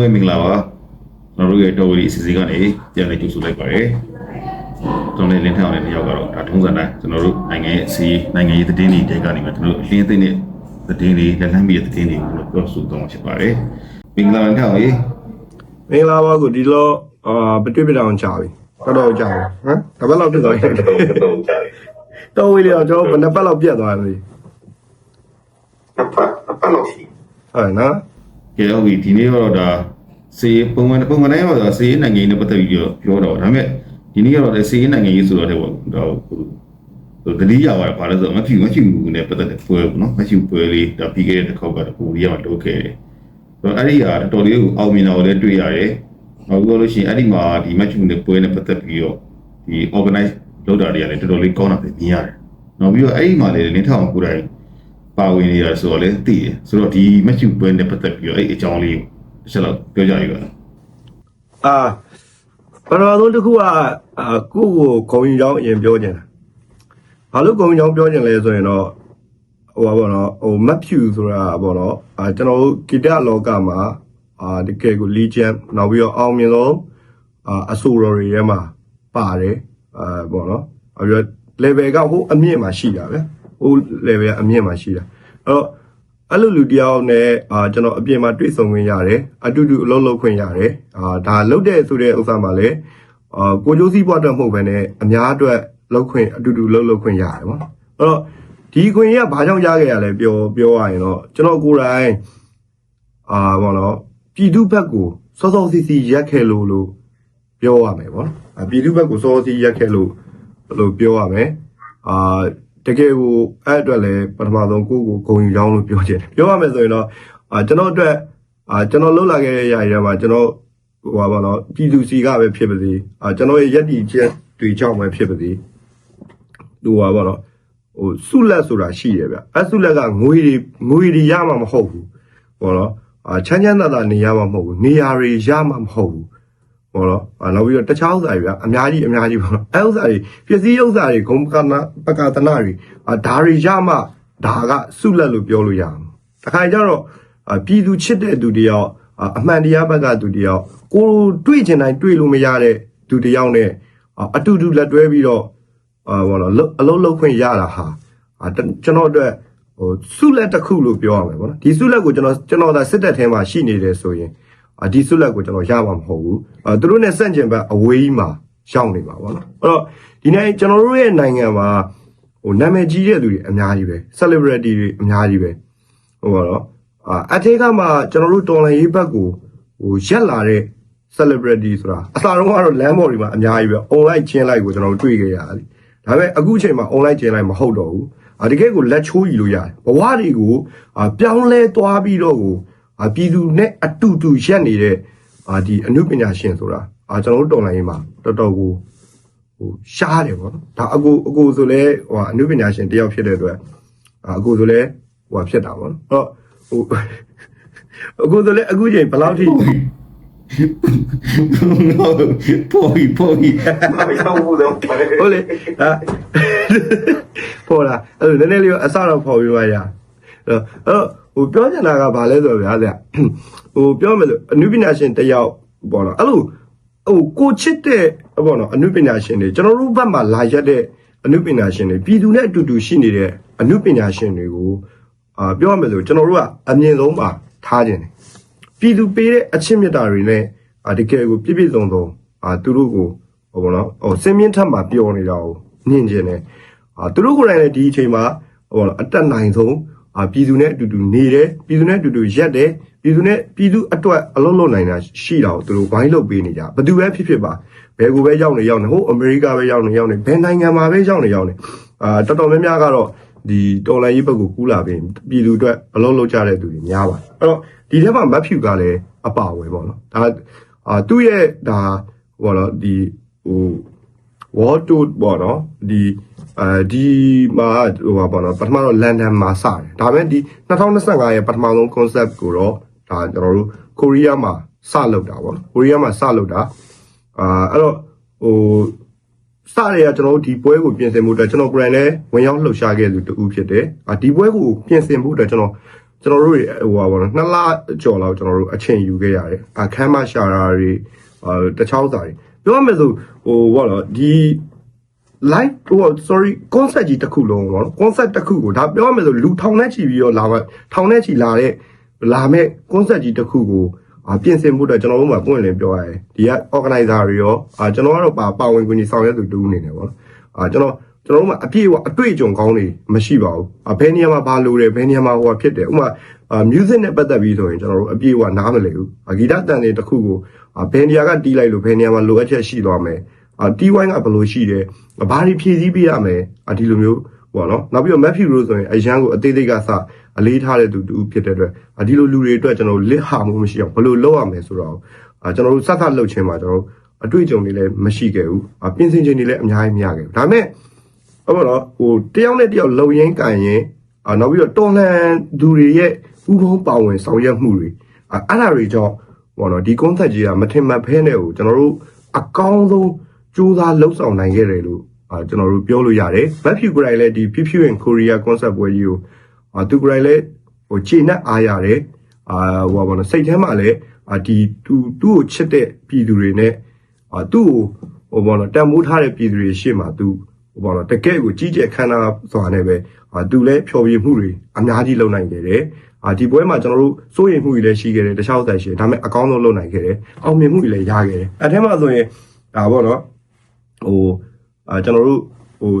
လုံးပဲမင်္ဂလာပါကျွန်တော်တို့ရဲ့တော်ဝီအစီအစဉ်ကနေပြန်လည်ကြိုဆိုလိုက်ပါတယ်ကျွန်တော်လည်းလင်းထောင်တဲ့နေ့ရောက်ကတော့ဒါထုံးစံတိုင်းကျွန်တော်တို့နိုင်ငံရဲ့အစီနိုင်ငံရေးသတင်းတွေတဲကနေမှကျွန်တော်တို့အလင်းသိတဲ့သတင်းတွေလက်လန်းမီရဲ့သတင်းတွေကိုကျွန်တော်ပြောဆိုသွားမှာဖြစ်ပါတယ်မင်္ဂလာပါထောင်ကြီးမင်္ဂလာပါကိုဒီလိုအာပတွေ့ပြတောင်ကြာပြီတော်တော်ကြာပြီဟမ်တပတ်လောက်ဖြစ်သွားပြီတော့ကြာတယ်တော်ဝေးလေးတော့ကျွန်တော်ဘယ်နှစ်ပတ်လောက်ပြတ်သွားပြီနှစ်ပတ်နှစ်ပတ်လောက်ရှိဟုတ်နော် ကဲဟုတ်ပြီဒီနေ့ကတော့ဒါစီပုံမှန်ပုံမှန်တိုင်းကတော့စီနိုင်ငံရေးနဲ့ပတ်သက်ပြီးတော့ပြောတော့ဒါပေမဲ့ဒီနေ့ကတော့စီနိုင်ငံရေးဆိုတော့တဲ့ပေါ့ဒါဟိုတတိယပါဘာလဲဆိုတော့မဖြူမဖြူနဲ့ပတ်သက်တဲ့ပွဲပေါ့နော်မဖြူပွဲလေးဒါပြီးခဲ့တဲ့တစ်ခေါက်ကတော့ကိုရီးယားမှာလုပ်ခဲ့တယ်ဆိုတော့အဲ့ဒီဟာတော်တော်လေးကိုအောင်မြင်တာကိုလည်းတွေ့ရတယ်နောက်ပြီးတော့လို့ရှိရင်အဲ့ဒီမှာဒီမဖြူနဲ့ပွဲနဲ့ပတ်သက်ပြီးတော့ဒီ organize လုပ်တာတွေကလည်းတော်တော်လေးကောင်းတာပဲမြင်ရတယ်နောက်ပြီးတော့အဲ့ဒီမှာလည်းလင်းထောင်ကိုယ်တိုင် ပါဝင်နေတာဆိုတော့လည်းသိတယ်ဆိုတော့ဒီမဖြူပွဲနဲ့ပတ်သက်ပြီးတော့အဲ့အကြောင်းလေးကိုတစ်ချက်လောက်ပြောကြရအောင်အာပထမဆုံးတစ်ခုကအာကိုယ့်ကိုဂုံကြီးချောင်းအရင်ပြောချင်တာဘာလို့ဂုံကြီးချောင်းပြောချင်လဲဆိုရင်တော့ဟိုပါဘောနော်ဟိုမတ်ဖြူဆိုတာဘောနော်အာကျွန်တော်တို့ဂီတလောကမှာအာတကယ်ကိုလီဂျန်နောက်ပြီးတော့အောင်မြင်ဆုံးအာအဆိုတော်တွေထဲမှာပါတယ်အာဘောနော်အဲ့တော့ level ကဟိုအမြင့်မှာရှိတာပဲ ဟို level ကအမြင့်မှာရှိတာအဲ့တော့အဲ့လိုလူတယောက်နဲ့အာကျွန်တော်အပြင်မှာတွေ့ဆုံခွင့်ရတယ်အတူတူအလုပ်လုပ်ခွင့်ရတယ်အာဒါလုပ်တဲ့ဆိုတဲ့ဥစ္စာမှာလည်းအာကိုကျိုးစည်းပွားအတွက်မဟုတ်ဘဲနဲ့အများအတွက်လုပ်ခွင့်အတူတူလုပ်လုပ်ခွင့်ရတယ်ပေါ့အဲ့တော့ဒီခွင့်ရဘာကြောင့်ရခဲ့ရလဲပြောပြောရရင်တော့ကျွန်တော်ကိုယ်တိုင်အာဘောနော်ပြည်သူဘက်ကိုစောစောစီစီရက်ခဲ့လို့လို့ပြောရမယ်ပေါ့နော်အာပြည်သူဘက်ကိုစောစောစီရက်ခဲ့လို့လို့ပြောရမယ်အာ တကယ်ကိုအဲ့အတွက်လည်းပထမဆုံးကိုယ့်ကိုဂုဏ်ယူကြောင်းလို့ပြောချင်တယ်ပြောရမယ်ဆိုရင်တော့အာကျွန်တော်အတွက်အာကျွန်တော်လှုပ်လာခဲ့တဲ့ຢာတွေထဲမှာကျွန်တော်ဟိုပါဘောနော်ပြည်သူစီကပဲဖြစ်ပါစေအာကျွန်တော်ရဲ့ယက်တီချက်တွေကြောင့်ပဲဖြစ်ပါစေဟိုပါဘောနော်ဟိုဆုလက်ဆိုတာရှိတယ်ဗျအဲ့ဆုလက်ကငွေတွေငွေတွေရမှာမဟုတ်ဘူးဘောနော်အာချမ်းချမ်းသာသာနေရမှာမဟုတ်ဘူးနေရာတွေရမှာမဟုတ်ဘူး ပေါ့နော်အာနောက်ပြီးတော့တခြားဥစ္စာတွေဗျအများကြီးအများကြီးပေါ့နော်အဲဥစ္စာတွေပစ္စည်းဥစ္စာတွေဂုံပကနာပကတနာတွေအာဒါတွေရမှဒါကစုလက်လို့ပြောလို့ရအောင်တခါကျတော့အာပြည်သူချစ်တဲ့သူတယောက်အာအမှန်တရားဘက်ကသူတယောက်ကိုတွေ့ချင်တိုင်းတွေ့လို့မရတဲ့သူတယောက်နဲ့အာအတူတူလက်တွဲပြီးတော့အာဘောနော်အလုံးလုံးခွင့်ရတာဟာအာတကျွန်တော်အတွက်ဟိုစုလက်တစ်ခုလို့ပြောရမယ်ပေါ့နော်ဒီစုလက်ကိုကျွန်တော်ကျွန်တော်သာစစ်တပ်ထဲမှာရှိနေတယ်ဆိုရင်အာ ဒီဆုလက်ကိုကျွန်တော်ရမှာမဟုတ်ဘူးအာသူတို့နဲ့စန့်ကျင်ဘက်အဝေးကြီးမှာရောက်နေပါဘောနော်အဲ့တော့ဒီနေ့ကျွန်တော်တို့ရဲ့နိုင်ငံမှာဟိုနာမည်ကြီးတဲ့သူတွေအများကြီးပဲ celebrity တွေအများကြီးပဲဟိုပါတော့အာအထက်ကမှကျွန်တော်တို့တော်လန်ရေးဘက်ကိုဟိုရက်လာတဲ့ celebrity ဆိုတာအစားတော့ကတော့လမ်းပေါ်တွေမှာအများကြီးပဲ online ချင်းလိုက်ကိုကျွန်တော်တို့တွေ့ခဲ့ရတယ်ဒါပေမဲ့အခုအချိန်မှာ online ချင်းလိုက်မဟုတ်တော့ဘူးအာတကယ်ကိုလက်ချိုးယူလို့ရတယ်ဘဝတွေကိုအာပြောင်းလဲသွားပြီးတော့ကို အာပြည်သူနဲ့အတူတူရက်နေတဲ့အာဒီအနုပညာရှင်ဆိုတာအာကျွန်တော်တို့တော်လိုင်းရေးမှာတော်တော်ကိုဟိုရှားတယ်ပေါ့နော်ဒါအကူအကူဆိုလဲဟိုအနုပညာရှင်တယောက်ဖြစ်တဲ့အတွက်အာအကူဆိုလဲဟိုဖြစ်တာပေါ့နော်အဲ့တော့ဟိုအကူဆိုလဲအခုချိန်ဘယ်လောက်ထိပေါ်ပြီပေါ်ပြီမပြောဘူးတော့ဟုတ်လေအာပေါ်လာအဲ့လိုနည်းနည်းလေးအစတော့ပေါ်ပြီးမှရ အဲ့တော့ဟိုပြောချင်တာကဘာလဲဆိုတော့ဗျာဆရာဟိုပြောမယ်လို့အနုပညာရှင်တယောက်ပေါ့နော်အဲ့လိုဟိုကိုချစ်တဲ့ဘောနော်အနုပညာရှင်တွေကျွန်တော်တို့ဘက်မှာလာရက်တဲ့အနုပညာရှင်တွေပြည်သူနဲ့အတူတူရှိနေတဲ့အနုပညာရှင်တွေကိုအာပြောရမယ်ဆိုကျွန်တော်တို့ကအမြင့်ဆုံးပါထားခြင်းတယ်ပြည်သူပေးတဲ့အချစ်မြတ်တာတွေနဲ့အာတကယ်ကိုပြည့်ပြည့်စုံစုံအာသူတို့ကိုဟိုဘောနော်ဟိုစင်မြင့်ထက်မှာပျော်နေတာကိုညင်ခြင်းတယ်အာသူတို့ကိုယ်တိုင်လည်းဒီအချိန်မှာဟိုဘောနော်အတက်နိုင်ဆုံးအာ ပြည်သူနဲ့အတူတူနေတယ်ပြည်သူနဲ့အတူတူရက်တယ်ပြည်သူနဲ့ပြည်သူအတွက်အလုံးလုံးနိုင်တာရှိတာကိုသူတို့ဝိုင်းလုပ်ပေးနေကြဘယ်သူပဲဖြစ်ဖြစ်ပါဘယ်ကိုပဲရောက်နေရောက်နေဟိုအမေရိကပဲရောက်နေရောက်နေဘယ်နိုင်ငံမှာပဲရောက်နေရောက်နေအာတော်တော်များများကတော့ဒီတော်လိုင်းရေးဘက်ကိုကူးလာပြီးပြည်သူအတွက်အလုံးလုံးကြတဲ့သူတွေများပါတယ်အဲ့တော့ဒီထဲမှာမတ်ဖြူကလည်းအပါဝယ်ပေါ့နော်ဒါအာသူ့ရဲ့ဒါဟိုတော့ဒီဟို wall to ပေါ့နော်ဒီ အဲဒီမှာဟိုပါပေါ့နော်ပထမတော့လန်ဒန်မှာစတယ်ဒါပေမဲ့ဒီ2025ရဲ့ပထမဆုံး concept ကိုတော့ဒါကျွန်တော်တို့ကိုရီးယားမှာစလုပ်တာပေါ့နော်ကိုရီးယားမှာစလုပ်တာအာအဲ့တော့ဟိုစရရကျွန်တော်တို့ဒီပွဲကိုပြင်ဆင်မှုအတွက်ကျွန်တော် brand နဲ့ဝင်ရောက်လှုပ်ရှားခဲ့သူတူဖြစ်တယ်အာဒီပွဲကိုပြင်ဆင်မှုအတွက်ကျွန်တော်စကျွန်တော်တို့တွေဟိုပါဘောနော်နှစ်လကျော်လောက်ကျွန်တော်တို့အချိန်ယူခဲ့ရတယ်အခမ်းမရှာတာတွေအာတခြားဥစ္စာတွေပြောရမယ်ဆိုဟိုဘောနော်ဒီ live ဟို sorry concept ကြီးတစ်ခုလုံးပေါ့နော် concept တစ်ခုကိုဒါပြောရမယ်ဆိုလူထောင်နဲ့ချီပြီးတော့လာမဲ့ထောင်နဲ့ချီလာတဲ့လာမဲ့ concept ကြီးတစ်ခုကိုအာပြင်ဆင်ဖို့အတွက်ကျွန်တော်တို့မှပွင့်လင်းပြောရတယ်ဒီက organizer တွေရောအာကျွန်တော်ကတော့ပါပါဝင်ဝင်ကြီးဆောင်ရွက်သူတူအနေနဲ့ပေါ့နော်အာကျွန်တော်ကျွန်တော်တို့မှအပြည့်အဝအတွေ့အကြုံကောင်းတွေမရှိပါဘူးအာဘယ်နေရာမှာဘာလိုတယ်ဘယ်နေရာမှာဟိုဖြစ်တယ်ဥပမာအာ music နဲ့ပတ်သက်ပြီးဆိုရင်ကျွန်တော်တို့အပြည့်အဝနားမလည်ဘူးအာဂီတတန်တွေတစ်ခုကိုအာဘယ်နေရာကတီးလိုက်လို့ဘယ်နေရာမှာလိုအပ်ချက်ရှိသွားမယ် အာတီဝိုင်းကဘယ်လိုရှိတယ်ဘာတွေဖြည့်ဆည်းပေးရမယ်အာဒီလိုမျိုးပေါ့နော်နောက်ပြီးတော့ Matthew Rose ဆိုရင်အရန်ကိုအသေးသေးကစအလေးထားတဲ့သူတူဖြစ်တဲ့အတွက်အာဒီလိုလူတွေအတွက်ကျွန်တော်တို့လစ်ဟာမှုမရှိအောင်ဘယ်လိုလုပ်ရမယ်ဆိုတော့အာကျွန်တော်တို့စသတ်လုပ်ချင်းမှာကျွန်တော်တို့အတွေ့အကြုံတွေလည်းမရှိခဲ့ဘူးအာပြင်ဆင်ခြင်းတွေလည်းအများကြီးမရခဲ့ဘူးဒါပေမဲ့ဟုတ်ပါတော့ဟိုတယောက်နဲ့တယောက်လုံရင်းကန်ရင်အာနောက်ပြီးတော့တော်လှန်သူတွေရဲ့ဥပုံပါဝင်ဆောင်ရွက်မှုတွေအာအဲ့ဒါတွေကြောင့်ပေါ့နော်ဒီ concept ကြီးကမထင်မှတ်ဖဲနဲ့ကိုကျွန်တော်တို့အကောင်းဆုံး စူးစမ်းလှုပ်ဆောင်နိုင်ခဲ့တယ်လို့အာကျွန်တော်တို့ပြောလို့ရတယ်။ Matthew ကိုယ်တိုင်လည်းဒီ Pipu in Korea concept ပွဲကြီးကိုအာသူကိုယ်တိုင်လည်းဟိုခြေနဲ့အားရတယ်။အာဟိုပါဘောနော်စိတ်ထဲမှာလည်းအာဒီသူသူ့ကိုချစ်တဲ့ပြည်သူတွေနဲ့အာသူ့ကိုဟိုဘောနော်တန်မိုးထားတဲ့ပြည်သူတွေရှေ့မှာသူဟိုဘောနော်တကယ့်ကိုကြီးကျယ်ခမ်းနားစွာနဲ့ပဲအာသူလည်းဖျော်ဖြေမှုတွေအများကြီးလုပ်နိုင်ခဲ့တယ်။အာဒီပွဲမှာကျွန်တော်တို့စိုးရိမ်မှုတွေလည်းရှိခဲ့တယ်တခြားဥစ္စာရှိတယ်ဒါပေမဲ့အကောင်းဆုံးလုပ်နိုင်ခဲ့တယ်။အောင်မြင်မှုတွေလည်းရခဲ့တယ်။အဲထဲမှာဆိုရင်ဒါပေါ့နော် ဟိုအာကျွန်တော်တို့ဟို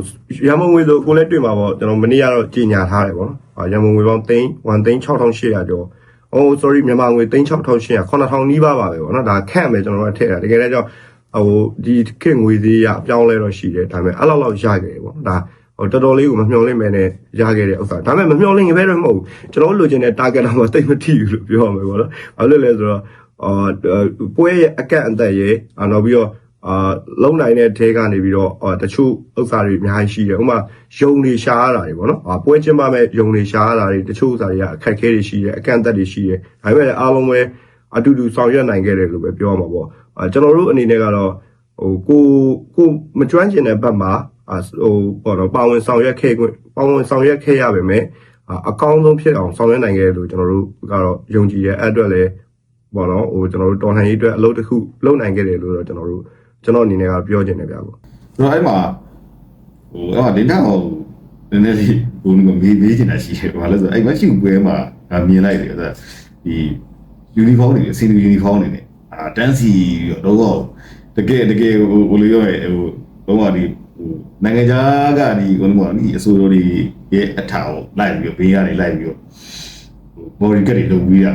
ရန်မုံငွေဆိုကိုလည်းတွေ့မှာပေါ့ကျွန်တော်မနေ့ကတော့ကြီးညာထားတယ်ပေါ့နော်အာရန်မုံငွေပေါင်းသိန်း1သိန်း6800ကျော်အော် sorry မြန်မာငွေသိန်း6800 9000နီးပါးပါပဲပေါ့နော်ဒါခန့်မယ်ကျွန်တော်တို့ကထည့်တာတကယ်တမ်းကျတော့ဟိုဒီခေတ်ငွေသေးရအပြောင်းလဲတော့ရှိတယ်ဒါပေမဲ့အဲ့လောက်လောက်ရခဲ့တယ်ပေါ့ဒါဟိုတော်တော်လေးကိုမမျှော်လင့်မဲနဲ့ရခဲ့တဲ့ဥစ္စာဒါပေမဲ့မမျှော်လင့်ခဲ့ပဲတော့မဟုတ်ဘူးကျွန်တော်တို့လိုချင်တဲ့ target တော့မသိမထိဘူးလို့ပြောရမှာပေါ့နော်ဘာလို့လဲဆိုတော့အာပွဲရဲ့အကန့်အသတ်ရဲ့အာနောက်ပြီးတော့ အာလုံနိုင်တဲ့ထဲကနေပြီးတော့အာတချို့ဥစ္စာတွေအများကြီးရှိတယ်ဥပမာယုံတွေရှားရတာတွေပေါ့နော်အာပွဲချင်းပါမဲ့ယုံတွေရှားရတာတွေတချို့ဥစ္စာတွေကအခက်အခဲတွေရှိတယ်အကန့်အသတ်တွေရှိတယ်ဒါပေမဲ့လည်းအားလုံးပဲအတူတူဆောင်ရွက်နိုင်ခဲ့တယ်လို့ပဲပြောရမှာပေါ့အာကျွန်တော်တို့အနေနဲ့ကတော့ဟိုကိုကိုမကျွမ်းကျင်တဲ့ဘက်မှာအာဟိုပေါ့နော်ပါဝင်ဆောင်ရွက်ခဲ့ခွင့်ပါဝင်ဆောင်ရွက်ခဲ့ရပါမယ်အာအကောင်းဆုံးဖြစ်အောင်ဆောင်ရွက်နိုင်ခဲ့တယ်လို့ကျွန်တော်တို့ကတော့ယုံကြည်ရဲ့အဲ့အတွက်လည်းပေါ့နော်ဟိုကျွန်တော်တို့တော်လှန်ရေးအတွက်အလုပ်တစ်ခုလုပ်နိုင်ခဲ့တယ်လို့တော့ကျွန်တော်တို့ ကျွန်တော်အနေနဲ့ကပြောချင်တယ်ဗျာပေါ့ဆိုတော့အဲ့မှာဟိုအဲ့မှာဒေတာဟိုနည်းနည်းလေးဟိုမေးမေးချင်တာရှိတယ်ဘာလဲဆိုအဲ့မရှိပွဲမှာငါမြင်လိုက်တယ်ဆိုဒီယူနီဖောင်းတွေအစင်းယူနီဖောင်းတွေနဲ့အာတန်းစီတော့တကယ်တကယ်ဟိုဘယ်လိုပြောရဟိုတော့ဒီဟိုနိုင်ငံခြားကဒီဟိုမှာဒီအစိုးရတွေရဲ့အထောက်လိုက်ပြီးဘေးကနေလိုက်ပြီးဘော်ရီကတ်တွေလုပ်ပြီးရ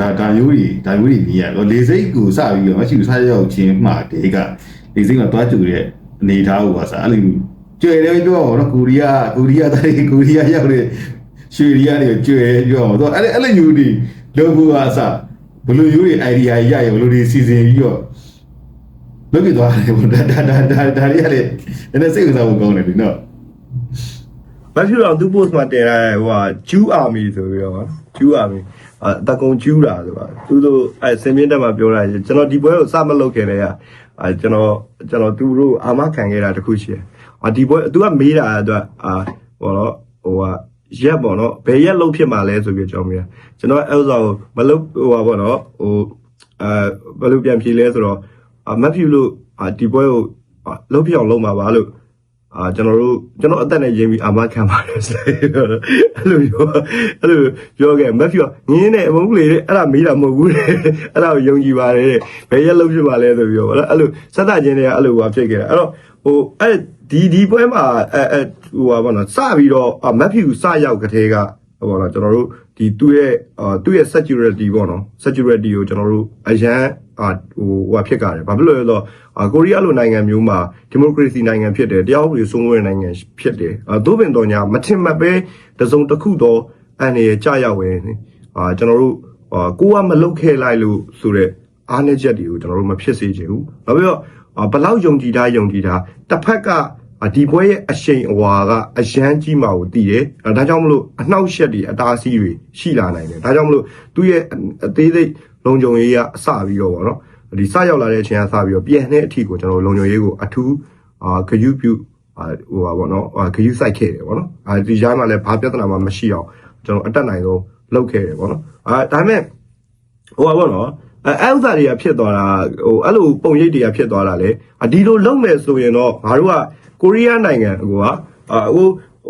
ဒါဒါမျိုးတွေဒါမျိုးတွေမြင်ရတော့လေစိတ်ကိုစပြီးတော့မရှိဘူးစားရောက်ချင်းမှတေက ဒီစိတ်ကတွားကြူတဲ့အနေထားကိုပါစားအဲ့လိုကျွဲတယ်ပြောတော့ကိုရီးယားကိုရီးယားတိုင်းကိုရီးယားရောက်တဲ့ရွှေရီးယားတွေကျွဲပြောတော့အဲ့အဲ့လိုမျိုးတွေလုပ်ဖို့အစားဘယ်လိုမျိုးတွေ idea ရရဘယ်လိုတွေစီစဉ်ပြီးတော့လုပ်ပြသွားတယ်ဗောဒါဒါဒါဒါဒါတွေရတယ်နည်းနည်းစိတ်ဝင်စားဖို့ကောင်းတယ်ဒီနော်မဖြစ်တော့သူ post မှာတင်လိုက်ဟိုဟာဂျူးအာမီဆိုပြီးတော့ဂျူးအာမီ အတကုံဂျူးတာဆိုတာသူတို့အဲစင်မြင့်တက်မှာပြောတာကျွန်တော်ဒီပွဲကိုစမလုပ်ခင်လည်းအဲကျွန်တော်ကျွန်တော်သူတို့အာမခံခဲ့တာတခုရှိတယ်အာဒီပွဲသူကမေးတာအတွက်အာဟိုတော့ဟိုဟာရက်ပေါ့နော်ဘယ်ရက်လုံးဖြစ်မှာလဲဆိုပြီးကျွန်တော်မေးတာကျွန်တော်အဲဥစ္စာကိုမလုပ်ဟိုဟာပေါ့နော်ဟိုအဲဘယ်လိုပြန်ဖြေလဲဆိုတော့မက်ဖြူလို့အာဒီပွဲကိုလုံးပြအောင်လုံးမှာပါလို့ အာကျွန်တော်တို့ကျွန်တော်အသက်နဲ့ရင်းပြီးအာမခံပါတယ်ဆိုတော့အဲ့လိုပြောအဲ့လိုပြောခဲ့မက်ဖီကငင်းနေအမုန်းကလေးတဲ့အဲ့ဒါမေးတာမဟုတ်ဘူးတဲ့အဲ့ဒါကိုယုံကြည်ပါတယ်တဲ့ဘယ်ရက်လုံးဖြစ်ပါလဲဆိုပြီးတော့ဗောနော်အဲ့လိုစက်တချင်းတွေကအဲ့လိုဟာဖြစ်ခဲ့တာအဲ့တော့ဟိုအဲ့ဒီဒီပွဲမှာအဲအဲဟိုဟာဗောနော်စပြီးတော့မက်ဖီကိုစရောက်ကလေးကဟိုဗောနော်ကျွန်တော်တို့ဒီသူ့ရဲ့အာသူ့ရဲ့ security ဗောနော် security ကိုကျွန်တော်တို့အရန် အာဟိုဟိုဖြစ်ကြတယ်ဘာဖြစ်လို့လဲဆိုတော့အာကိုရီးယားလိုနိုင်ငံမျိုးမှာဒီမိုကရေစီနိုင်ငံဖြစ်တယ်တရားဥပဒေစိုးမိုးတဲ့နိုင်ငံဖြစ်တယ်အာသို့ပင်တော်ညာမထင်မှတ်ပဲတစုံတစ်ခုသောအန်ရယ်ကြာရောက်ဝင်အာကျွန်တော်တို့အာကိုကမလုတ်ခဲလိုက်လို့ဆိုတော့အားနည်းချက်တွေကိုကျွန်တော်တို့မဖြစ်စေချင်ဘူးနောက်ပြီးတော့အာဘလောက်ယုံကြည်တာယုံကြည်တာတစ်ဖက်ကအာဒီပွဲရဲ့အရှိန်အဝါကအရန်ကြီးမှာကိုတည်တယ်အဲဒါကြောင့်မလို့အနှောက်အယှက်တွေအတားအဆီးတွေရှိလာနိုင်တယ်ဒါကြောင့်မလို့သူ့ရဲ့အသေးစိတ် လုံခြုံရေးကအစပြီးတော့ဗောနော်ဒီစရောက်လာတဲ့အချိန်ကစပြီးတော့ပြန်တဲ့အထီကိုကျွန်တော်လုံခြုံရေးကိုအထူးအာဂယုပြုအာဟိုပါဗောနော်အာဂယုစိုက်ခဲ့တယ်ဗောနော်အာဒီကြားမှာလည်းဘာပြဿနာမှမရှိအောင်ကျွန်တော်အတက်နိုင်ဆုံးလုပ်ခဲ့တယ်ပေါ့နော်အာဒါပေမဲ့ဟိုပါပေါ့နော်အဲအဲ့ဥစ္စာတွေကဖြစ်သွားတာဟိုအဲ့လိုပုံရိပ်တွေကဖြစ်သွားတာလေအဒီလိုလုပ်မယ်ဆိုရင်တော့ငါတို့ကကိုရီးယားနိုင်ငံဟိုကအာဟို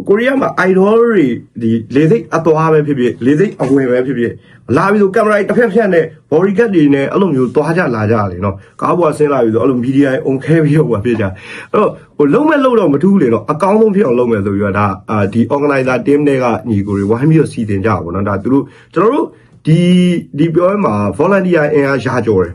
ကိုရီးယားမှာ idol တွေဒီလေစိတ်အသွားပဲဖြစ်ဖြစ်လေစိတ်အဝင်ပဲဖြစ်ဖြစ်လာပြီးဆိုကင်မရာတစ်ဖက်ဖက်နဲ့ body cut တွေနဲ့အဲ့လိုမျိုးသွားကြလာကြလေနော်ကားပေါ်ဆင်းလာပြီးဆိုအဲ့လိုမီဒီယာအုံခဲပြီးတော့ဖြစ်ကြအဲ့တော့ဟိုလုံးမဲ့လုံးတော့မထူးလေနော်အကောင်းဆုံးဖြစ်အောင်လုပ်မယ်ဆိုပြီးတော့ဒါအာဒီ organizer team တွေကညီကိုတွေဝိုင်းပြီးတော့စီစဉ်ကြပါဘောနော်ဒါသူတို့ကျွန်တော်တို့ဒီဒီပြောရမှာ volunteer အင်အားရှားကြော်တယ်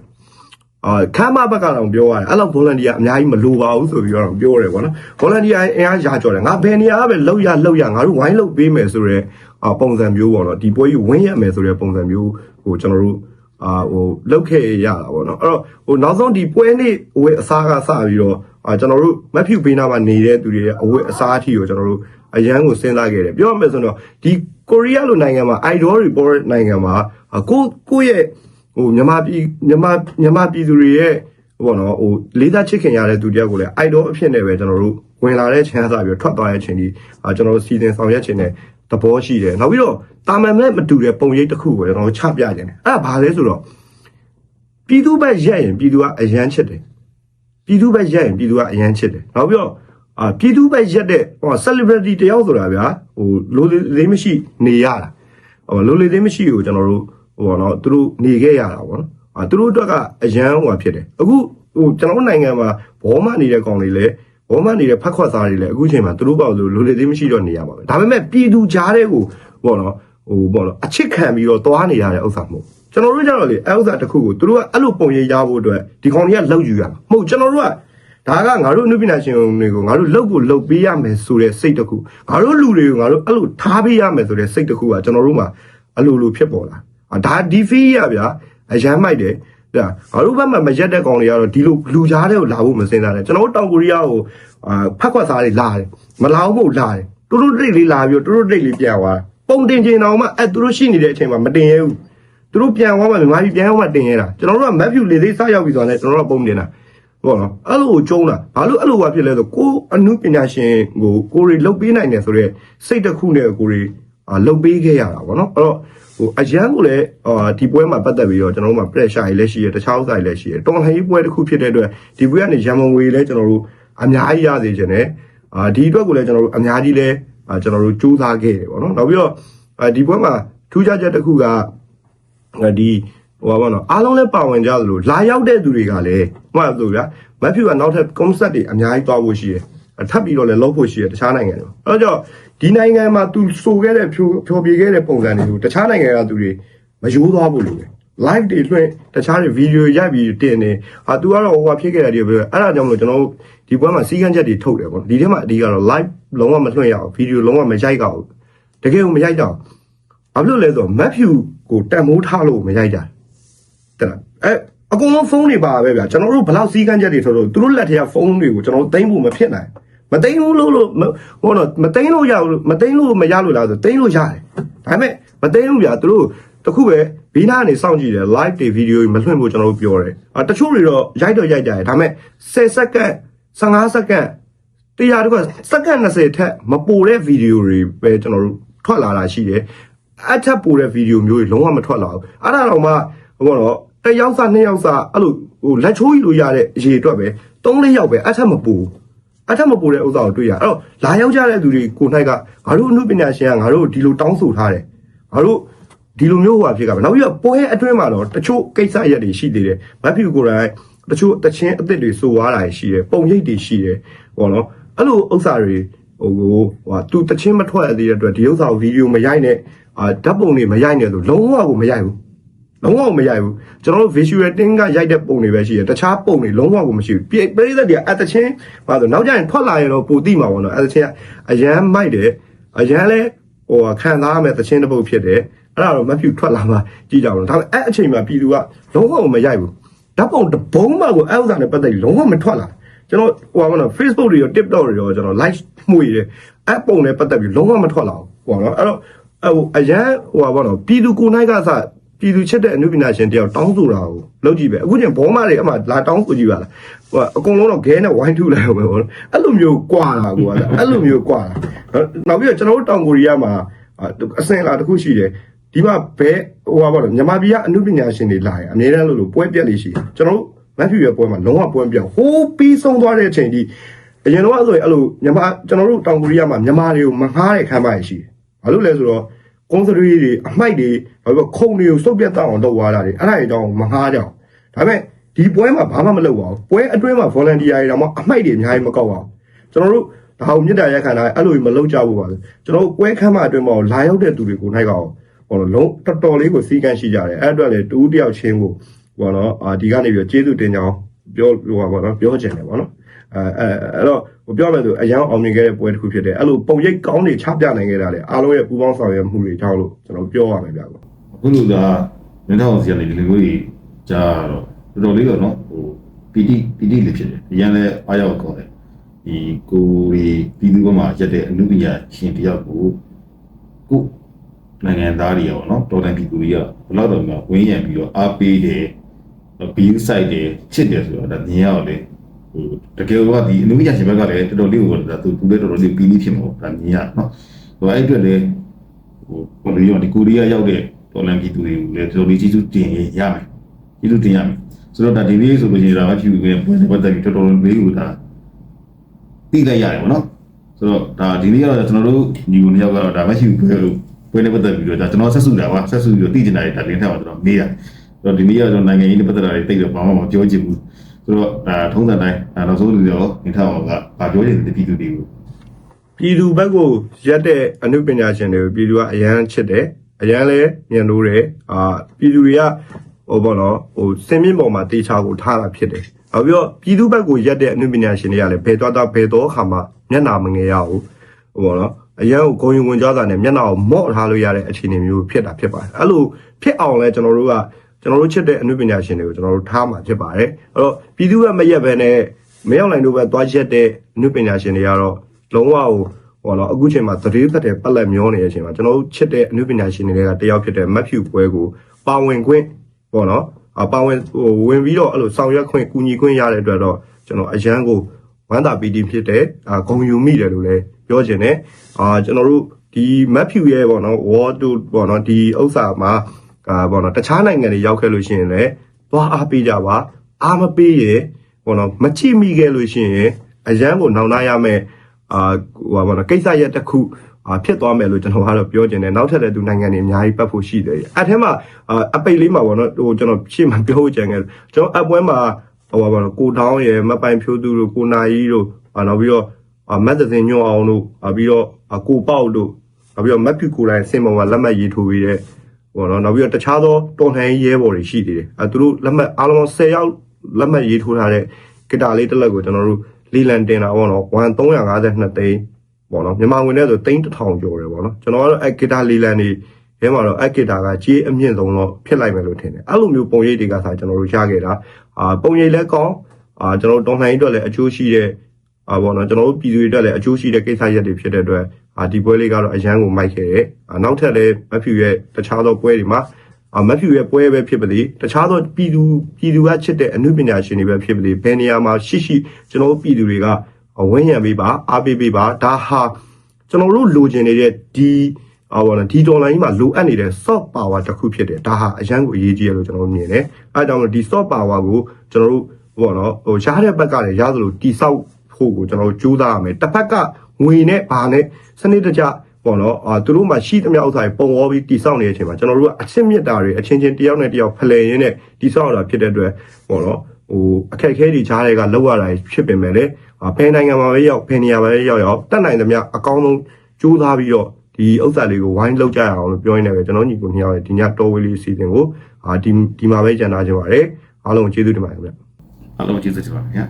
အာခမ်းမဘက်ကတော့ပြောရတယ်အဲ့လောက် volunteer အများကြီးမလိုပါဘူးဆိုပြီးတော့ပြောတယ်ကွာနော် volunteer အင်အားရာကြော်တယ်ငါဘယ်နေရာပဲလောက်ရလောက်ရငါတို့ဝိုင်းလောက်ပေးမယ်ဆိုတော့အာပုံစံမျိုးပေါ့နော်ဒီပွဲကြီးဝင်းရမယ်ဆိုတဲ့ပုံစံမျိုးဟိုကျွန်တော်တို့အာဟိုလောက်ခဲ့ရတာပေါ့နော်အဲ့တော့ဟိုနောက်ဆုံးဒီပွဲနေ့အဝတ်အစားကစပြီးတော့အာကျွန်တော်တို့မက်ဖြူပေးနာမှာနေတဲ့သူတွေရဲ့အဝတ်အစားအထိကိုကျွန်တော်တို့အရန်ကိုစဉ်းစားခဲ့တယ်ပြောရမယ်ဆိုတော့ဒီကိုရီးယားလိုနိုင်ငံမှာ idol report နိုင်ငံမှာအာကိုကိုယ့်ရဲ့ ဟိုမြန်မာပြည်မြန်မာမြန်မာပြည်သူတွေရဲ့ဟိုပေါ့နော်ဟိုလေးသားချစ်ခင်ရတဲ့သူတယောက်ကိုလည်း idol အဖြစ်နဲ့ပဲကျွန်တော်တို့ဝင်လာတဲ့ချမ်းသာပြီးတော့ထွက်သွားတဲ့ချိန်ဒီအာကျွန်တော်တို့စီစဉ်ဆောင်ရွက်ခြင်းနဲ့သဘောရှိတယ်နောက်ပြီးတော့တာမန်မဲ့မတူတဲ့ပုံရိပ်တစ်ခုကိုကျွန်တော်တို့ချပြခြင်းတယ်အဲ့ဒါဘာလဲဆိုတော့ပြည်သူဘက်ရက်ရင်ပြည်သူကအရန်ချစ်တယ်ပြည်သူဘက်ရက်ရင်ပြည်သူကအရန်ချစ်တယ်နောက်ပြီးတော့အာပြည်သူဘက်ရက်တဲ့ဟို celebrity တယောက်ဆိုတာဗျာဟိုလိုလေးမရှိနေရတာဟိုလိုလေးမရှိကိုကျွန်တော်တို့ ဟိုပေါ့နော်သူတို့နေခဲ့ရတာပေါ့နော်အာသူတို့အတွက်ကအရန်ဟိုဟာဖြစ်တယ်အခုဟိုကျွန်တော်တို့နိုင်ငံမှာဘောမနေတဲ့ကောင်တွေလည်းဘောမနေတဲ့ဖက်ခွက်သားတွေလည်းအခုချိန်မှာသူတို့ပေါ့လို့လိုလေသေးမရှိတော့နေရပါပဲဒါပေမဲ့ပြည်သူကြားတဲ့ကိုပေါ့နော်ဟိုပေါ့နော်အချစ်ခံပြီးတော့သွားနေရတဲ့ဥစ္စာမဟုတ်ကျွန်တော်တို့ကြတော့လေအဲ့ဥစ္စာတစ်ခုကိုသူတို့ကအဲ့လိုပုံရိပ်ရဖို့အတွက်ဒီကောင်တွေကလောက်ယူရမှာမဟုတ်ကျွန်တော်တို့ကဒါကငါတို့အနုပညာရှင်တွေကိုငါတို့လောက်ကိုလောက်ပေးရမယ်ဆိုတဲ့စိတ်တစ်ခုငါတို့လူတွေကိုငါတို့အဲ့လိုထားပေးရမယ်ဆိုတဲ့စိတ်တစ်ခုကကျွန်တော်တို့မှာအလိုလိုဖြစ်ပေါ်လာအာ ဒါဒီဖီးရဗျာအရန်မိုက်တယ်ဒါငါတို့ဘက်မှာမရက်တဲ့ကောင်တွေကတော့ဒီလိုလူကြားတဲ့ကိုလာဖို့မစင်စားနဲ့ကျွန်တော်တို့တောင်ကိုရီးယားကိုအာဖက်ခွက်စားတွေလာတယ်မလာဘူးလာတယ်တူတူတိတ်လေးလာပြီးတူတူတိတ်လေးပြန်သွားပုံတင်ချင်တော့မှအဲ့သူတို့ရှိနေတဲ့အချိန်မှာမတင်ရဘူးသူတို့ပြန်သွားမှမြန်မာပြည်ပြန်သွားမှတင်ရတာကျွန်တော်တို့ကမက်ဖြူလေသေးစရောက်ပြီးဆိုတော့ကျွန်တော်တို့ကပုံတင်တာဟုတ်နော်အဲ့လိုကိုကျုံးတာဘာလို့အဲ့လိုကဖြစ်လဲဆိုကိုအမှုပညာရှင်ကိုကိုရီလုတ်ပေးနိုင်တယ်ဆိုတော့စိတ်တစ်ခုနဲ့ကိုရီအာလုတ်ပေးခဲ့ရတာဗောနော်အဲ့တော့ ဟိုအရန်ကိုလည်းအာဒီပွဲမှာပတ်သက်ပြီးတော့ကျွန်တော်တို့မှာ pressure တွေလည်းရှိရတခြားဥစ္စာတွေလည်းရှိရတော်လှန်ရေးပွဲတစ်ခုဖြစ်တဲ့အတွက်ဒီပွဲကနေရန်မုံငွေလည်းကျွန်တော်တို့အများကြီးရစေချင်တယ်အာဒီအတွက်ကိုလည်းကျွန်တော်တို့အများကြီးလည်းအာကျွန်တော်တို့စူးစမ်းခဲ့တယ်ပေါ့နော်နောက်ပြီးတော့အာဒီပွဲမှာထူးခြားချက်တစ်ခုကအာဒီဟိုပါဘောနော်အားလုံးလည်းပါဝင်ကြသလိုလာရောက်တဲ့သူတွေကလည်းဟိုပါဆိုဗျာမက်ဖြူကနောက်ထပ် concept တွေအများကြီးတွားဖို့ရှိတယ် ထပ်ပြီးတော့လည်းလုပ်ဖို့ရှိတယ်တခြားနိုင်ငံတွေအဲ့တော့ဒီနိုင်ငံမှာသူဆိုခဲ့တဲ့ဖြိုဖြိုပြေခဲ့တဲ့ပုံစံတွေကိုတခြားနိုင်ငံကသူတွေမယိုးသွားဖို့လိုတယ် live တွေလွှင့်တခြားတွေ video ရိုက်ပြီးတင်နေဟာ तू ကတော့ဟိုဟာဖြစ်ခဲ့တာတွေပဲအဲ့ဒါကြောင့်မလို့ကျွန်တော်တို့ဒီပွဲမှာစီကန်းချက်တွေထုတ်တယ်ပေါ့ဒီထဲမှာအဒီကတော့ live လုံးဝမလွှင့်ရအောင် video လုံးဝမရိုက်ကြဘူးတကယ်ကိုမရိုက်ကြအောင်ဘာဖြစ်လို့လဲဆိုတော့ Matthew ကိုတန်မိုးထားလို့မရိုက်ကြတယ်တဲ့အဲအကုန်လုံးဖုန်းတွေပါပဲဗျာကျွန်တော်တို့ဘလောက်စီကန်းချက်တွေထုတ်လို့သူတို့လက်ထဲကဖုန်းတွေကိုကျွန်တော်တို့သိမ်းဖို့မဖြစ်နိုင် မသိမ်းဘူးလို့လို့ဟိုတော့မသိမ်းလို့ရဘူးမသိမ်းလို့မရလို့လားဆိုသိမ်းလို့ရတယ်ဒါပေမဲ့မသိမ်းဘူးဗျာသူတို့တခုပဲဘီနာကနေစောင့်ကြည့်တယ် live တွေ video တွေမလွှင့်ဖို့ကျွန်တော်တို့ပြောတယ်။အတချို့တွေတော့ရိုက်တော့ရိုက်ကြတယ်ဒါပေမဲ့10စက္ကန့်15စက္ကန့်တရားတခုစက္ကန့်20ထက်မပိုတဲ့ video တွေပဲကျွန်တော်တို့ထွက်လာတာရှိတယ်။အထက်ပိုတဲ့ video မျိုးတွေလုံးဝမထွက်လာဘူး။အဲ့ဒါတော့မှဟိုတော့တစ်ယောက်စားနှစ်ယောက်စားအဲ့လိုဟိုလက်ချိုးကြီးလို့ရတဲ့အရေးအတွက်ပဲ3လေးယောက်ပဲအထက်မပိုဘူး။ အထက်မပိုတဲ့ဥစ္စာကိုတွေ့ရအဲ့တော့လာရောက်ကြတဲ့သူတွေကိုနိုင်ကငါတို့အမှုပညာရှင်ကငါတို့ဒီလိုတောင်းဆိုထားတယ်ငါတို့ဒီလိုမျိုးဟိုဖြစ်ကပဲနောက်ပြီးတော့ပွဲအတွင်းမှာတော့တချို့ကိစ္စရက်တွေရှိသေးတယ်မက်ဖြူကိုယ်တိုင်တချို့တချင်းအစ်စ်တွေစိုးသွားတာရှိတယ်ပုံရိပ်တွေရှိတယ်ဟောနော်အဲ့လိုဥစ္စာတွေဟိုကိုဟိုသူတချင်းမထွက်သေးတဲ့အတွက်ဒီဥစ္စာကိုဗီဒီယိုမရိုက်နဲ့အာဓာတ်ပုံတွေမရိုက်နဲ့ဆိုလုံးဝကိုမရိုက်ဘူး လုံးဝကိုမရိုက်ဘူးကျွန်တော်တို့ visual tin ကရိုက်တဲ့ပုံတွေပဲရှိတယ်တခြားပုံတွေလုံးဝကိုမရှိဘူးပြပြိသက်တွေအတချင်းဘာလို့နောက်ကျရင်ထွက်လာရင်တော့ပိုသိမှာပေါ့နော်အတချင်းကအရန်မိုက်တယ်အရန်လဲဟိုခံစားရမယ်တချင်းတစ်ပုတ်ဖြစ်တယ်အဲ့ဒါတော့မဖြူထွက်လာမှကြည့်ကြအောင်ဒါပေမဲ့အဲ့အချိန်မှာပြည်သူကလုံးဝမရိုက်ဘူးဓာတ်ပုံတဘုံမှကိုအဲ့ဥစ္စာနဲ့ပတ်သက်ပြီးလုံးဝမထွက်လာကျွန်တော်ဟိုပါမနော် Facebook တွေရော TikTok တွေရောကျွန်တော် live မှုရယ်အဲ့ပုံနဲ့ပတ်သက်ပြီးလုံးဝမထွက်လာဘူးဟိုပါနော်အဲ့တော့ဟိုအရန်ဟိုပါမနော်ပြည်သူကိုယ်နိုင်ကစ ပြည်သူချစ်တဲ့အနုပညာရှင်တယောက်တောင်းဆိုတာကိုလုပ်ကြည့်ပဲအခုကျရင်ဘောမတွေအမှလာတောင်းဆိုကြည့်ပါလားဟိုအကုန်လုံးတော့ခဲနဲ့ဝိုင်းထုလိုက်အောင်ပဲပေါ့အဲ့လိုမျိုးကွာတာကွာအဲ့လိုမျိုးကွာတာနောက်ပြီးတော့ကျွန်တော်တို့တောင်ကိုရီးယားမှာအစင်လာတစ်ခုရှိတယ်ဒီဒီမှာဘဲဟိုပါဘောမြန်မာပြည်ကအမှုပညာရှင်တွေလာရင်အများတန်းလို့လို့ပွဲပြက်လေးရှိတယ်ကျွန်တော်တို့မက်ဖြူရဲ့ပွဲမှာလုံးဝပွဲမပြတ်ဟိုးပြီးဆုံးသွားတဲ့အချိန်ဒီအရင်တော့ဆိုရင်အဲ့လိုမြန်မာကျွန်တော်တို့တောင်ကိုရီးယားမှာမြန်မာတွေကိုမငားတဲ့ခမ်းမရရှိတယ်ဘာလို့လဲဆိုတော့ ကွန်စရီတွေအမိုက်တွေဘာလို့ခုံတွေကိုစုပ်ပြတ်တောက်အောင်လုပ်သွားတာတွေအဲ့ဒါတွေတောင်မငားကြအောင်ဒါပေမဲ့ဒီပွဲမှာဘာမှမလုပ်ပါဘူးပွဲအတွင်းမှာ volunteer တွေတောင်မှအမိုက်တွေအများကြီးမကောက်ပါဘူးကျွန်တော်တို့ဒါကိုမြစ်တာရက်ခံတာအဲ့လိုမလုပ်ကြဘူးပါလေကျွန်တော်တို့ပွဲခမ်းမအတွင်းမှာလာရောက်တဲ့သူတွေကိုနိုင်ကောဟိုလုံးတော်တော်လေးကိုစီကန်းရှိကြတယ်အဲ့အတွက်လေတူးတယောက်ချင်းကိုဘောနော်အာဒီကနေပြီးကျေးဇူးတင်ကြအောင်ပြောဟိုပါဘောနော်ပြောချင်တယ်ဘောနော် အဲအဲအဲ့တော့ဟိုပြောမယ်ဆိုအရန်အောင်မြင်ခဲ့တဲ့ပွဲတစ်ခုဖြစ်တယ်အဲ့လိုပုံရိပ်ကောင်းတွေချပြနိုင်ခဲ့တာလေအားလုံးရဲ့ပူးပေါင်းဆောင်ရွက်မှုတွေကြောင့်လို့ကျွန်တော်ပြောရမယ်ဗျာကွာအခုလိုကမင်းတော်စီကနေဒီလိုမျိုးကြီးကြားတော့တော်တော်လေးတော့နော်ဟိုပီတိပီတိလေးဖြစ်တယ်အရင်လည်းအားရောက်ကောင်းတယ်ဒီကိုရီပြည်သူ့ဘက်မှာရက်တဲ့အမှုပညာရှင်တယောက်ကိုကိုနိုင်ငံသားတွေရောနော်တော်တန်ပြည်သူတွေကဘယ်တော့တော့ဝင်းရံပြီးတော့အားပေးတယ်ဘီးဆိုင်တယ်ချစ်တယ်ဆိုတော့ဒါမြင်ရတော့လေ ဟိုတကယ်တော့ဒီအမှုပညာရှင်ဘက်ကလည်းတော်တော်လေးကိုဒါသူသူလည်းတော်တော်လေးပီတိဖြစ်မှာပေါ့ဒါမြင်ရနော်ဟိုအဲ့အတွက်လည်းဟိုကိုရီးယားဒီကိုရီးယားရောက်တဲ့တော်လန်ပြည်သူတွေကိုလည်းတော်တော်ကြီးစုတင်ရမယ်ကျေးဇူးတင်ရမယ်ဆိုတော့ဒါဒီနေ့ဆိုလို့ရှိရင်ဒါမှဖြူပြီးပွဲပတ်သက်ပြီးတော်တော်လေးကိုဒါသိလိုက်ရတယ်ပေါ့နော်ဆိုတော့ဒါဒီနေ့ကတော့ကျွန်တော်တို့ညီကိုနှစ်ယောက်ကတော့ဒါမှဖြူပွဲလို့ပွဲနဲ့ပတ်သက်ပြီးတော့ဒါကျွန်တော်ဆက်စုတာပါဆက်စုပြီးတော့သိကျင်တာတွေဒါလင်းထက်မှာကျွန်တော်မေးရတယ်ဆိုတော့ဒီနေ့ကတော့နိုင်ငံရေးနဲ့ပတ်သက်တာတွေတိတ်တော့ဘာမှမပြောချင်ဘူး ဆိုတော့ဒါထုံးစံတိုင်းဒါနောက်ဆုံးလူရောလင်းထက်မှာကဘာပြောချင်တဲ့ပြည်သူတွေကိုပြည်သူဘက်ကိုရက်တဲ့အမှုပညာရှင်တွေကိုပြည်သူကအရန်ချစ်တယ်အရန်လည်းမြင်လို့တယ်အာပြည်သူတွေကဟိုဘောနော်ဟိုစင်မြင့်ပေါ်မှာတေချာကိုထားတာဖြစ်တယ်နောက်ပြီးတော့ပြည်သူဘက်ကိုရက်တဲ့အမှုပညာရှင်တွေကလည်းဘယ်တော့တော့ဘယ်တော့အခါမှမျက်နာမငယ်ရဘူးဟိုဘောနော်အရန်ကိုဂုံယုံဝင်ကြတာနဲ့မျက်နာကိုမော့ထားလို့ရတဲ့အခြေအနေမျိုးဖြစ်တာဖြစ်ပါတယ်အဲ့လိုဖြစ်အောင်လဲကျွန်တော်တို့က ကျွန်တော်တို့ချစ်တဲ့အမှုပညာရှင်တွေကိုကျွန်တော်တို့ထားမှာဖြစ်ပါတယ်အဲ့တော့ပြည်သူကမရက်ဘဲနဲ့မရောက်နိုင်လို့ပဲသွားချက်တဲ့အမှုပညာရှင်တွေကတော့လုံးဝဟိုဟောတော့အခုချိန်မှာသတိသက်တဲ့ပတ်လက်မျောနေတဲ့အချိန်မှာကျွန်တော်တို့ချစ်တဲ့အမှုပညာရှင်တွေကတယောက်ဖြစ်တဲ့မက်ဖြူပွဲကိုပါဝင်ခွင့်ပေါ့နော်အပါဝင်ဟိုဝင်ပြီးတော့အဲ့လိုဆောင်ရွက်ခွင့်ကူညီခွင့်ရတဲ့အတွက်တော့ကျွန်တော်အရန်ကိုဝမ်းသာပီတိဖြစ်တဲ့အာဂုံယူမိတယ်လို့လည်းပြောချင်တယ်အာကျွန်တော်တို့ဒီမက်ဖြူရဲ့ပေါ့နော်ဝါတူပေါ့နော်ဒီဥစ္စာမှာ အာပေါ့နော်တခြားနိုင်ငံတွေရောက်ခဲ့လို့ရှိရင်လည်းသွားအားပေးကြပါအားမပေးရင်ပေါ့နော်မချိမိခဲ့လို့ရှိရင်အရန်ကိုနောင်နာရမယ်အာဟိုပါဘောနော်ကိစ္စရက်တစ်ခုအာဖြစ်သွားမယ်လို့ကျွန်တော်ကတော့ပြောချင်တယ်နောက်ထပ်လည်းသူနိုင်ငံတွေအများကြီးပတ်ဖို့ရှိတယ်အဲ့ထဲမှာအာအပိတ်လေးမှာပေါ့နော်ဟိုကျွန်တော်ရှေ့မှာပြောချင်တယ်ကျွန်တော်အပွဲမှာဟိုပါဘောနော်ကိုတောင်းရယ်မပိုင်ဖြိုးသူတို့ကိုနာကြီးတို့အာနောက်ပြီးတော့အာမတ်သစင်ညွန့်အောင်တို့အာပြီးတော့အာကိုပေါက်တို့နောက်ပြီးတော့မက်ဖြူကိုတိုင်းစင်ပေါ်မှာလက်မှတ်ရေးထိုးပြီးတဲ့ ဟိုနော်နောက်ပြီးတော့တခြားသောတော်လှန်ရေးရဲဘော်တွေရှိသေးတယ်အဲသူတို့လက်မှတ်အားလုံး10ယောက်လက်မှတ်ရေးထိုးထားတဲ့ဂီတာလေးတစ်လက်ကိုကျွန်တော်တို့လီလန်တင်တာပေါ့နော်1352သိန်းပေါ့နော်မြန်မာဝင်တဲ့ဆိုတိန်းတစ်ထောင်ကျော်တယ်ပေါ့နော်ကျွန်တော်ကတော့အက်ကီတာလီလန်နေအဲမှာတော့အက်ကီတာကကြီးအမြင့်ဆုံးတော့ဖြစ်လိုက်မယ်လို့ထင်တယ်အဲ့လိုမျိုးပုံရိပ်တွေကစားကျွန်တော်တို့ရခဲ့တာအာပုံရိပ်လည်းကောင်းအာကျွန်တော်တို့တော်လှန်ရေးအတွက်လည်းအကျိုးရှိတဲ့ အာပေါ့နော်ကျွန်တော်တို့ပြည်သူတွေအတွက်လည်းအကျိုးရှိတဲ့ကိစ္စရပ်တွေဖြစ်တဲ့အတွက်အာဒီပွဲလေးကတော့အရန်ကိုမိုက်ခဲ့တယ်အာနောက်ထပ်လည်းမဖြူရဲ့တခြားသောပွဲတွေမှာအာမက်ဖြူရဲ့ပွဲပဲဖြစ်ပါလေတခြားသောပြည်သူပြည်သူကချစ်တဲ့အမှုပညာရှင်တွေပဲဖြစ်ပါလေဘယ်နေရာမှာရှိရှိကျွန်တော်တို့ပြည်သူတွေကဝင်းရံပေးပါအားပေးပေးပါဒါဟာကျွန်တော်တို့လိုချင်နေတဲ့ဒီအာဘောနော်ဒီဒေါ်လာကြီးမှာလိုအပ်နေတဲ့ soft power တစ်ခုဖြစ်တယ်ဒါဟာအရန်ကိုအရေးကြီးရလို့ကျွန်တော်မြင်တယ်အဲဒါကြောင့်မို့ဒီ soft power ကိုကျွန်တော်တို့ဘောနော်ဟိုရားတဲ့ဘက်ကလည်းရသလိုတိဆောက် ဖို့ကိုကျွန်တော်တို့ကြိုးစားရမယ်တစ်ဖက်ကငွေနဲ့ဘာနဲ့စနစ်တကျပေါ့နော်အာသူတို့မှရှိသမျှဥစ္စာတွေပုံဝေါ်ပြီးတိဆောက်နေတဲ့အချိန်မှာကျွန်တော်တို့ကအချစ်မြတ်တာတွေအချင်းချင်းတယောက်နဲ့တယောက်ဖလှယ်ရင်းနဲ့တိဆောက်ရတာဖြစ်တဲ့အတွက်ပေါ့နော်ဟိုအခက်အခဲတွေကြားတွေကလောက်ရတာဖြစ်ပင်မဲ့လေအာဘယ်နိုင်ငံမှာပဲရောက်ဘယ်နေရာမှာပဲရောက်ရောက်တက်နိုင်သမျှအကောင်းဆုံးကြိုးစားပြီးတော့ဒီဥစ္စာလေးကိုဝိုင်းလောက်ကြရအောင်လို့ပြောရင်းနဲ့ပဲကျွန်တော်ညီကိုနှစ်ယောက်ရဲ့ဒီညတော်ဝေးလေးအစီအစဉ်ကိုအာဒီဒီမှာပဲကြံထားကြပါရစေအားလုံးကျေးဇူးတင်ပါတယ်ခင်ဗျအားလုံးကျေးဇူးတင်ပါခင်ဗျာ